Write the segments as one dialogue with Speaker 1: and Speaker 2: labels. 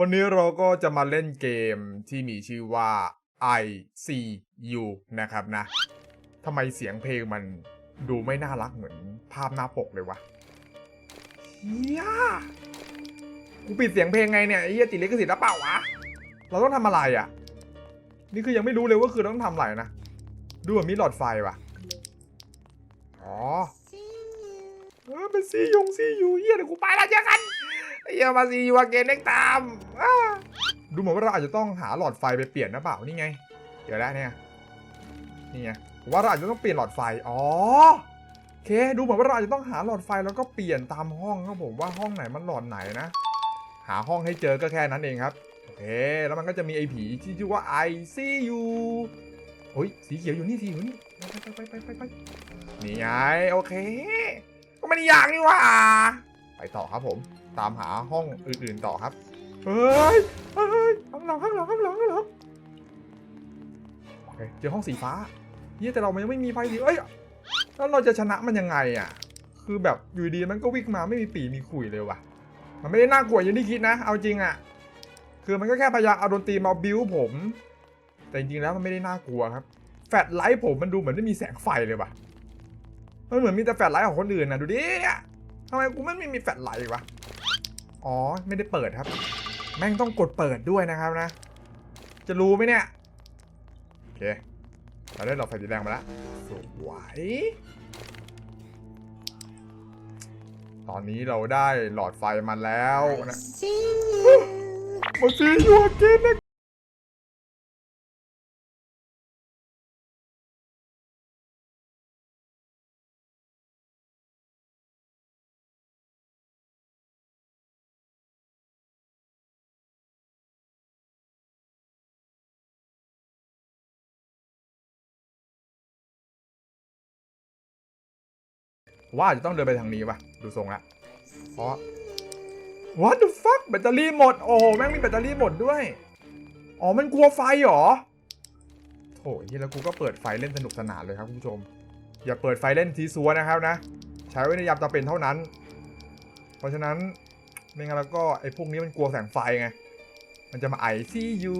Speaker 1: วันนี้เราก็จะมาเล่นเกมที่มีชื่อว่า ICU นะครับนะทำไมเสียงเพลงมันดูไม่น่ารักเหมือนภาพหน้าปกเลยวะเฮียกูปิดเสียงเพลงไงเนี่ยไอ้เฮียติดลิขสิทธิ์หรือเปล่าวะ เราต้องทำอะไรอะ นี่คือยังไม่รู้เลยว่าคือต้องทำอะไรนะ ดูเหมือนมีหลอดไฟว่ะ อ๋อเออเป็นซียงซียูเฮียเดี๋ยวกูไปแล้วเจอกัน เฮียมาซียูอเกนเน็กตามดูเหมือนว่าเราอาจจะต้องหาหลอดไฟไปเปลี่ยนนะเปล่านี่ไง เดี๋ยวแล้วเนี่ยนี่ไงว่าเราอาจจะต้องเปลี่ยนหลอดไฟอ๋อโอเคดูเหมือนว่าเราอาจจะต้องหาหลอดไฟแล้วก็เปลี่ยนตามห้องครับผมว่าห้องไหนมันหลอดไหนนะ หาห้องให้เจอก็แค่นั้นเองครับโอเคแล้วมันก็จะมีไอ้ผีที่ชื่อว่า I see you โอ้ยสีเขียวอยู่นี่สีอยู่นี่ไปไปไปไปไปไปนี่ไงโอเค ก็ไม่ได้ยากนี่ว่าไปต่อครับผม ตามหาห้องอื่นๆต่อครับ เฮ้ย เฮ้ยข้างหลังข้างหลังข้างหลังข้างหลังโอเคเจอห้องสีฟ้าเยี่ยแต่เรามันยังไม่มีไฟสีเอ้ย แล้วเราจะชนะมันยังไงอะ คือแบบอยู่ดีมันก็วิ่งมาไม่มีปีมีขุยเลยว่ะ มันไม่ได้น่ากลัวอย่างที่คิดนะ เอาจริงอะ คือมันก็แค่พยายามเอาดนตรีมาบิ้วผม แต่จริงๆแล้วมันไม่ได้น่ากลัวครับ แฟลชไลท์ผมมันดูเหมือนไม่มีแสงไฟเลยว่ะ มันเหมือนมีแต่แฟลชไลท์ของคนอื่นนะดูดิทำไมกูไม่มีแฟลชไลท์วะ อ๋อ ไม่ได้เปิดครับ แม่งต้องกดเปิดด้วยนะครับนะ จะรู้ไหมเนี่ย โอเค เราได้หลอดไฟสีแดงมาแล้วสวยตอนนี้เราได้หลอดไฟมาแล้วนะมาซี ว่าจะต้องเดินไปทางนี้ว่ะ ดูทรงละเพราะ What the fuck แบตเตอรี่หมด โอ้โห แม่งมีแบตเตอรี่หมดด้วย อ๋อ มันกลัวไฟเหรอโถเหียแล้วกูก็เปิดไฟเล่นสนุกสนานเลยครับคุณผู้ชม อย่าเปิดไฟเล่นทีซัวนะครับนะ ใช้ไว้ในยามจำเป็นเท่านั้น เพราะฉะนั้นไม่งั้นแล้วก็ไอ้พวกนี้มันกลัวแสงไฟไง มันจะมา ICU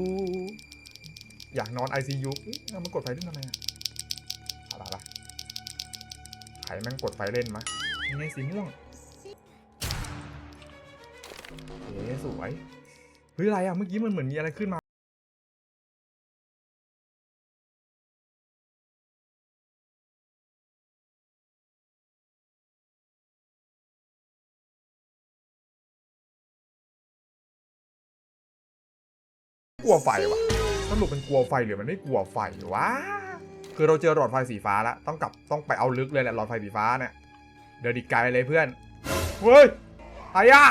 Speaker 1: อยากนอน ICU เอ๊ะมันกดไฟเล่นทำไมอะอะไรล่ะ ใครแม่งกดไฟเล่นมะนี่ไงสีม่วงเอ๊ะสวยเฮ้ยอะไรอะเมื่อกี้มันเหมือนมีอะไรขึ้นมากลัวไฟวะสรุปมันกลัวไฟหรือมันไม่กลัวไฟวะ คือเราเจอหลอดไฟสีฟ้าแล้วต้องกลับต้องไปเอาลึกเลยแหละหลอดไฟสีฟ้าเนี่ย เดินอีกไกลเลยเพื่อนเฮ้ยอะไรอะ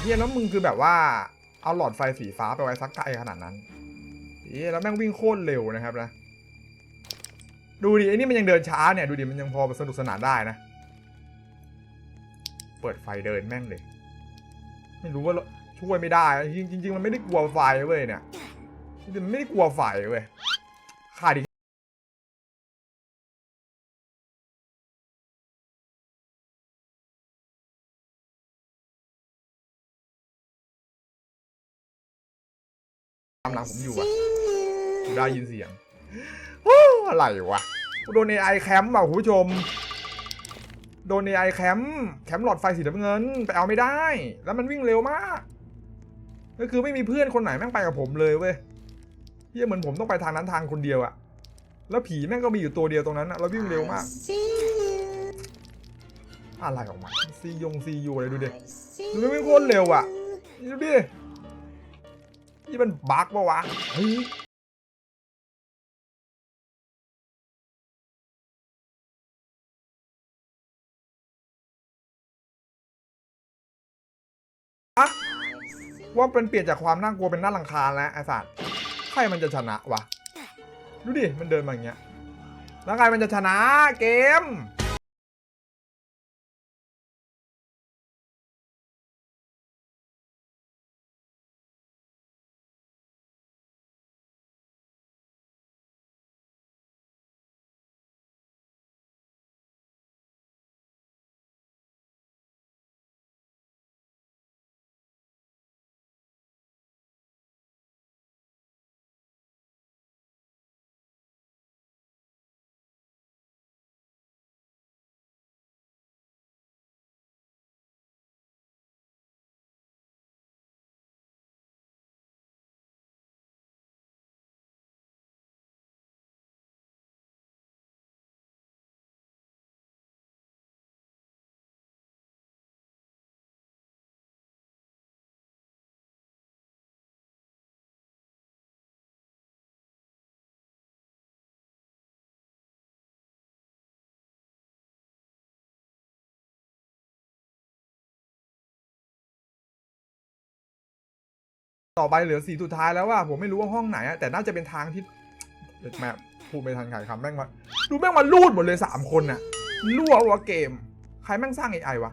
Speaker 1: เฮียแล้วมึงคือแบบว่าเอาหลอดไฟสีฟ้าไปไว้สักไกลขนาดนั้นเฮียแล้วแม่งวิ่งโคตรเร็วนะครับนะ ดูดิไอ้นี่มันยังเดินช้าเนี่ย ดูดิมันยังพอสนุกสนานได้นะ เปิดไฟเดินแม่งเลย ไม่รู้ว่าช่วยไม่ได้ จริงจริงมันไม่ได้กลัวไฟเว้ยเนี่ยมันไม่ได้กลัวไฟเว้ยขาดอีก หลังผมอยู่อะได้ยินเสียงโอ้อะไรวะโดน AI แคมป์อะคุณผู้ชม โดน AI แคมป์แคมป์หลอดไฟสีน้ำเงินไปเอาไม่ได้ แล้วมันวิ่งเร็วมากก็คือไม่มีเพื่อนคนไหนแม่งไปกับผมเลยเว้ยเฮียเหมือนผมต้องไปทางนั้นทางคนเดียวอะแล้วผีแม่งก็มีอยู่ตัวเดียวตรงนั้นอะแล้ววิ่งเร็วมาก อะไรออกมาซียงซียูอะไรดูดิมันไม่งโคตรเร็วอะนี่ดูดิ นี่มันบั๊กปะวะเฮ้ยอะว่าเป็นเปลี่ยนจากความน่ากลัวเป็นน่ารังคาญแล้วไอ้สัตว์ใครมันจะชนะวะ ดูดิ มันเดินมาอย่างเงี้ย แล้วใครมันจะชนะเกม ต่อไปเหลือสีสุดท้ายแล้วว่าผมไม่รู้ว่าห้องไหนอะแต่น่าจะเป็นทางที่แมพพูดไม่ทันขายคำแม่งมาดูแม่งมาลูดหมดเลยสามคนน่ะรั่ววเกม ใครแม่งสร้างไอไอวะ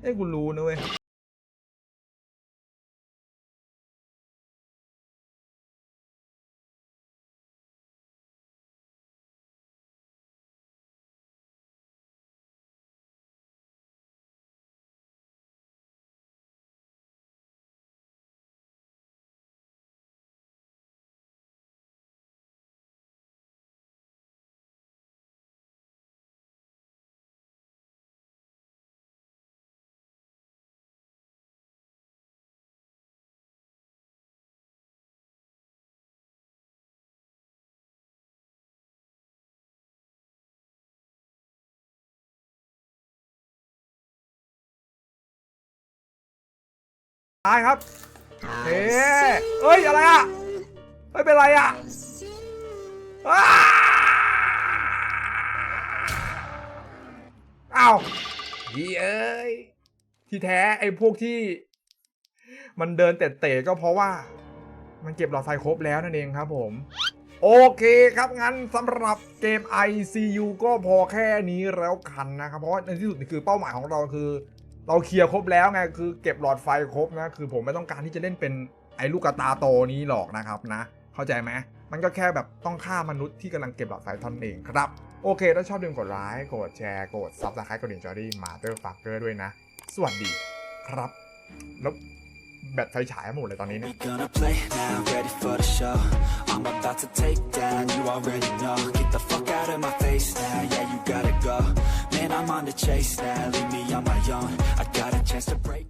Speaker 1: เอ้กูรู้นะเว้ย ตายครับเฮ้เอ้ยอะไรอะเฮ้ยเป็นไรอะอ้าอ้าวเฮ้ยเอ้ยที่แท้ไอ้พวกที่ มันเดินเตะๆก็เพราะว่า มันเก็บหลอดไฟครบแล้วนั่นเองครับผม โอเคครับงั้นสำหรับเกม ICU ก็พอแค่นี้แล้วกันนะครับ เพราะว่าในที่สุดนี่คือเป้าหมายของเราคือ เราเคลียร์ครบแล้วไงคือเก็บหลอดไฟครบนะคือผมไม่ต้องการที่จะเล่นเป็นไอ้ลูกกระตาโตนี้หรอกนะครับนะ เข้าใจไหมมันก็แค่แบบต้องฆ่ามนุษย์ที่กำลังเก็บหลอดไฟท่านั้นเองครับโอเค ถ้าชอบดึงกดไลค์กดแชร์กดซับสไครต์กดดิ่งจอรี่มาเตอร์ฟักเกอร์ด้วยนะ สวัสดีครับแล้ว แบตไฟฉายหมดเลยตอนนี้เนี่ย
Speaker 2: We gonna play now, ready for the show. I'm about to take down, you already know. Get the fuck out of my face now, yeah, you gotta go. Man, I'm on the chase now, leave me on my own. I got a chance to break.